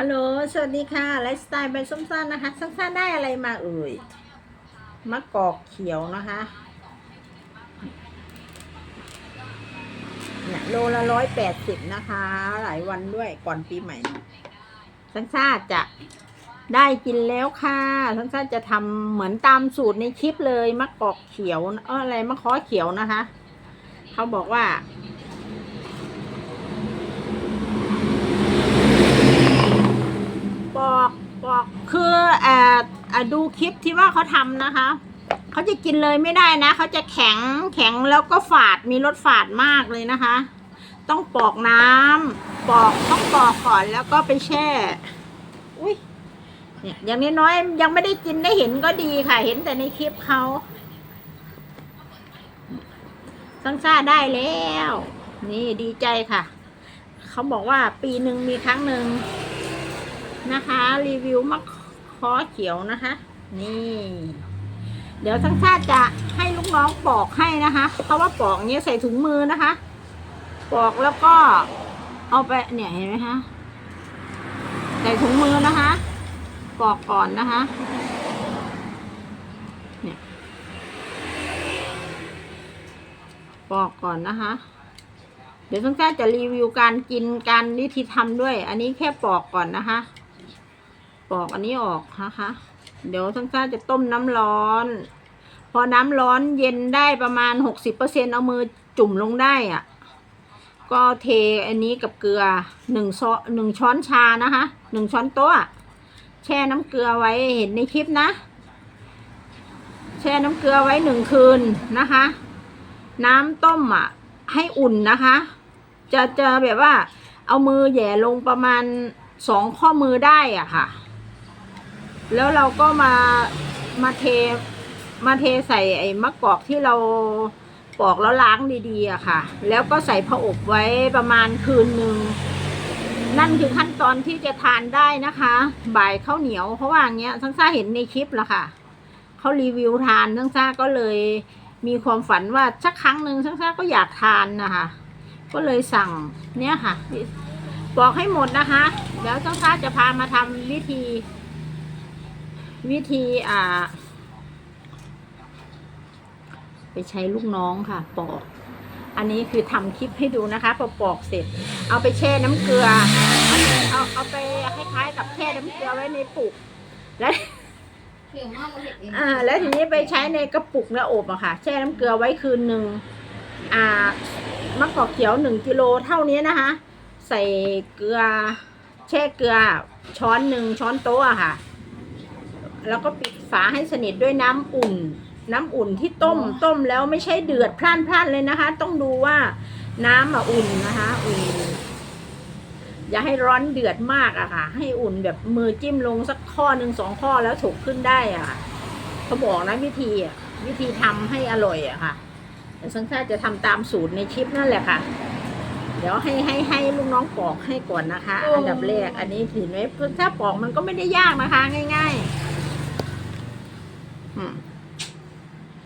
ฮัลโหล สวัสดีค่ะ ไลฟ์สไตล์เป็นส้มซ่านนะคะส้มซ่านได้อะไรมาเอ่ย มะกอกเขียวนะคะเนี่ยโลละร้อยแปดสิบนะคะ หลายวันด้วยก่อนปีใหม่สันซ่าจะได้กินแล้วค่ะสันซ่าจะทำเหมือนตามสูตรในคลิปเลย มะกอกเขียวเอออะไรมะข้อเขียวนะคะ เขาบอกว่า บอกบอกคือเอะดูคลิปที่ว่าเขาทำนะคะเขาจะกินเลยไม่ได้นะเขาจะแข็งแข็งแล้วก็ฝาดมีรสฝาดมากเลยนะคะ ต้องปอกน้ำปอกต้องปอกก่อนแล้วก็ไปแช่ อุ้ยเนี่ยอย่างน้อยๆยังไม่ได้กินได้เห็นก็ดีค่ะ เห็นแต่ในคลิปเขาสังซ่าได้แล้ว นี่ดีใจค่ะ เขาบอกว่าปีหนึ่งมีครั้งหนึ่งนะคะ รีวิวมะข คอเขียวนะคะ นี่ เดี๋ยวทั้งชาติจะให้ลูกน้องปอกให้นะคะ เพราะว่าปอกเนี้ยใส่ถุงมือนะคะ ปอกแล้วก็เอาไปเนี่ยเห็นไหมคะใส่ถุงมือนะคะ ปอกก่อนนะคะ เนี่ยปอกก่อนนะคะ เดี๋ยวทั้งชาติจะรีวิวการกินการวิธีทำด้วย อันนี้แค่ปอกก่อนนะคะ ปอกอันนี้ออกนะคะ เดี๋ยวทั้งซ่าจะต้มน้ำร้อน พอน้ำร้อนเย็นได้ประมาณหกสิบเปอร์เซ็นเอามือจุ่มลงได้อะก็เทอันนี้กับเกลือหนึ่งช้อหนึ่งช้อนชานะคะหนึ่งช้อนโต๊ะอะแช่น้ำเกลือไว้เห็นในคลิปนะ แช่น้ำเกลือไว้หนึ่งคืนนะคะ น้ำต้มอะ ให้อุ่นนะคะ จะจะแบบว่า เอามือแหย่ลงประมาณสองข้อมือได้อะค่ะ แล้วเราก็มามาเทมาเทใส่ไอ้มะกอกที่เราปอกแล้วล้างดีๆอะค่ะ แล้วก็ใส่ผอบไว้ประมาณคืนหนึ่งนั่นคือขั้นตอนที่จะทานได้นะคะ บ่ายข้าวเหนียวเพราะว่าอย่างเงี้ยทั้งซ่าเห็นในคลิปแล้วค่ะเขารีวิวทานทั้งซ่าก็เลยมีความฝันว่าสักครั้งหนึ่งทั้งซ่าก็อยากทานนะคะ ก็เลยสั่งเนี่ยค่ะบอกให้หมดนะคะ แล้วทั้งซ่าจะพามาทำวิธี วิธีอ่า ไปใช้ลูกน้องค่ะ ปอก อันนี้คือทำคลิปให้ดูนะคะพอปอกเสร็จ เอาไปแช่น้ำเกลือ เอาเอาไปคล้ายๆกับแช่น้ำเกลือไว้ในปุกแล้วเขียวมากเราเห็นเองอ่า แล้วทีนี้ไปใช้ในกระปุกแล้วอบอะค่ะ แช่น้ำเกลือไว้คืนหนึ่งอ่ามะกอกเขียวหนึ่งกิโลเท่านี้นะคะ ใส่เกลือ แช่เกลือช้อนหนึ่งช้อนโต๊ะอะค่ะ แล้วก็ปิดฝาให้สนิทด้วยน้ำอุ่น น้ำอุ่นที่ต้มต้มแล้วไม่ใช่เดือดพล่านพล่านเลยนะคะ ต้องดูว่าน้ำอะอุ่นนะคะ อุ่น อย่าให้ร้อนเดือดมากอะค่ะ ให้อุ่นแบบมือจิ้มลงสักข้อหนึ่งสองข้อแล้วถูกขึ้นได้อะค่ะเขาบอกนะวิธีอะวิธีทำให้อร่อยอะค่ะแต่สังชาจะทำตามสูตรในคลิปนั่นแหละค่ะเดี๋ยวให้ให้ให้ลูกน้องปอกให้ก่อนนะคะ อันดับแรกอันนี้ถือไว้ถ้าปอกมันก็ไม่ได้ยากนะคะ ง่าย ๆ Hmm.